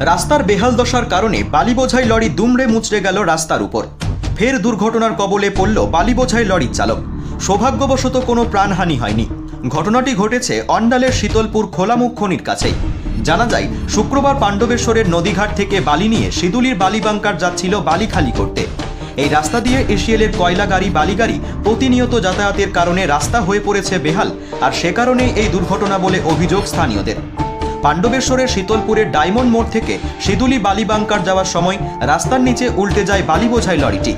রাস্তার বেহাল দশার কারণে বালি বোঝাই লরি দুমড়ে মুচড়ে গেল রাস্তার উপর। ফের দুর্ঘটনার কবলে পড়ল বালি বোঝাই লরির চালক। সৌভাগ্যবশত কোনো প্রাণহানি হয়নি। ঘটনাটি ঘটেছে অন্ডালের শীতলপুর খোলামুখ খনির কাছেই। জানা যায়, শুক্রবার পাণ্ডবেশ্বরের নদীঘাট থেকে বালি নিয়ে সিদুলির বালি বাংকার যাচ্ছিল বালি খালি করতে। এই রাস্তা দিয়ে এশিএলের কয়লা গাড়ি, বালি গাড়ি প্রতিনিয়ত যাতায়াতের কারণে রাস্তা হয়ে পড়েছে বেহাল, আর সে কারণেই এই দুর্ঘটনা বলে অভিযোগ স্থানীয়দের। পাণ্ডবেশ্বরের শীতলপুরের ডায়মন্ড মোড় থেকে সিদুলি বালি বাংকার যাওয়ার সময় রাস্তার নিচে উল্টে যায় বালি বোঝাই লরিটি।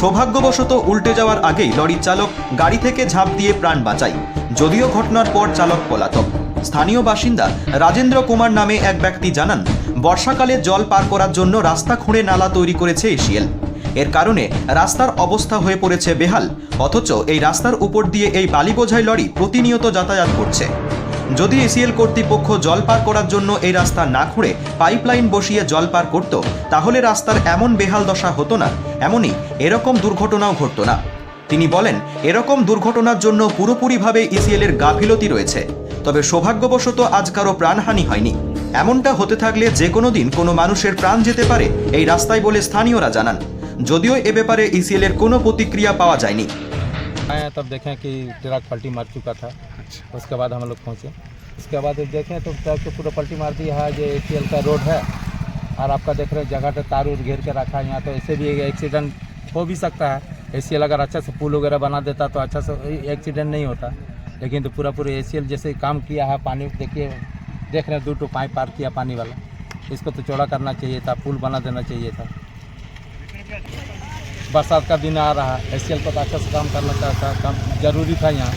সৌভাগ্যবশত উল্টে যাওয়ার আগেই লরির চালক গাড়ি থেকে ঝাঁপ দিয়ে প্রাণ বাঁচায়। যদিও ঘটনার পর চালক পলাতক। স্থানীয় বাসিন্দা রাজেন্দ্র কুমার নামে এক ব্যক্তি জানান, বর্ষাকালে জল পার করার জন্য রাস্তা খুঁড়ে নালা তৈরি করেছে এশিএল এর কারণে রাস্তার অবস্থা হয়ে পড়েছে বেহাল। অথচ এই রাস্তার উপর দিয়ে এই বালি বোঝাই লরি প্রতিনিয়ত যাতায়াত করছে। যদি এসিএল কর্তৃপক্ষ জল পার করার জন্য এই রাস্তা না খুঁড়ে পাইপলাইন বসিয়ে জল পার করত, তাহলে রাস্তার এমন বেহাল দশা হতো না, এমনই এরকম দুর্ঘটনাও ঘটত না। তিনি বলেন, এরকম দুর্ঘটনার জন্য পুরোপুরিভাবে ইসিএল এর গাফিলতি রয়েছে, তবে সৌভাগ্যবশত আজ কারও প্রাণহানি হয়নি। এমনটা হতে থাকলে যে কোনো দিন কোনো মানুষের প্রাণ যেতে পারে, এই রাস্তায় বলে স্থানীয়রা জানান। যদিও এ ব্যাপারে ইসিএল এর কোনো প্রতিক্রিয়া পাওয়া যায়নি। आए तब देखें कि ट्रक पलटी मार चुका था। अच्छा। उसके बाद हम लोग पहुँचे। उसके बाद देखें तो ट्रक तो पूरा पलटी मार दिया है जो एसीएल का रोड है। और आपका देख रहे हैं जगह पे तार उर घेर के रखा है यहाँ तो ऐसे भी एक्सीडेंट हो भी सकता है। एसीएल अगर अच्छा से पुल वगैरह बना देता तो अच्छा से एक्सीडेंट नहीं होता। लेकिन तो पूरा पूरा एसीएल जैसे काम किया है पानी देखिए देख रहे हैं दो टू पाइप पार किया पानी वाला। इसको तो चौड़ा करना चाहिए था पुल बना देना चाहिए था। बरसात का दिन आ रहा है, एस को तो अच्छा से काम करना चाहता काम ज़रूरी था यहाँ।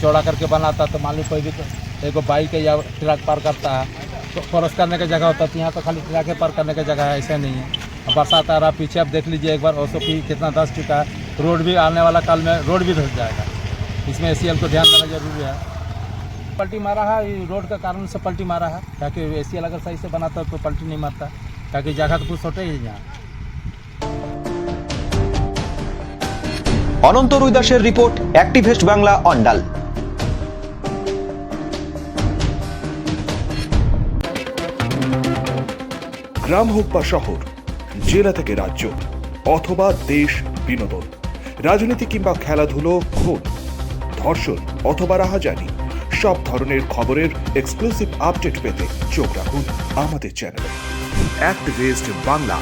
चौड़ा करके बनाता तो मान लो कोई भी तो एगो बाइक या ट्रक पार करता है तो क्रॉस करने की जगह होता है तो यहाँ तो खाली ट्रक पार करने की जगह है, ऐसा नहीं है। बरसात आ रहा पीछे अब देख लीजिए एक बार ओसो पी कितना धस चुका है, रोड भी आने वाला काल में रोड भी धस जाएगा। इसमें एस को ध्यान देना ज़रूरी है। पलटी मारा है रोड के कारण से पलटी मारा है, ताकि ए अगर सही से बनाता तो पलटी नहीं मारता, ताकि जगह तो कुछ छोटे ही यहाँ। অনন্ত রুই দাসের রিপোর্ট, অ্যাক্টিভেস্ট বাংলা, অন্ডাল। গ্রাম হোক বা শহর, জেলা থেকে রাজ্য, অথবা দেশ, বিনোদন, রাজনীতি কিংবা খেলাধুলো, খুন, ধর্ষণ অথবা রাহাজানি, সব ধরনের খবরের এক্সক্লুসিভ আপডেট পেতে চোখ রাখুন আমাদের চ্যানেলে অ্যাক্টিভিস্ট বাংলা।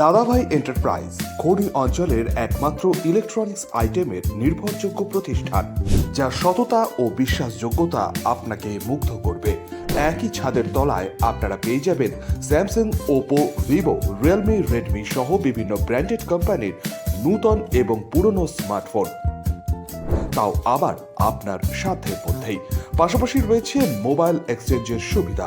দাদাভাই এন্টারপ্রাইজ খনি অঞ্চলের একমাত্র ইলেকট্রনিক্স আইটেমের নির্ভরযোগ্য প্রতিষ্ঠান, যা সততা ও বিশ্বাসযোগ্যতা আপনাকে মুগ্ধ করবে। একই ছাদের তলায় আপনারা পেয়ে যাবেন Samsung Oppo Vivo Realme Redmi সহ বিভিন্ন ব্র্যান্ডেড কোম্পানির নূতন এবং পুরনো স্মার্টফোন তাও আবার আপনার সাধ্যের মধ্যেই। পাশাপাশি রয়েছে মোবাইল এক্সচেঞ্জের সুবিধা।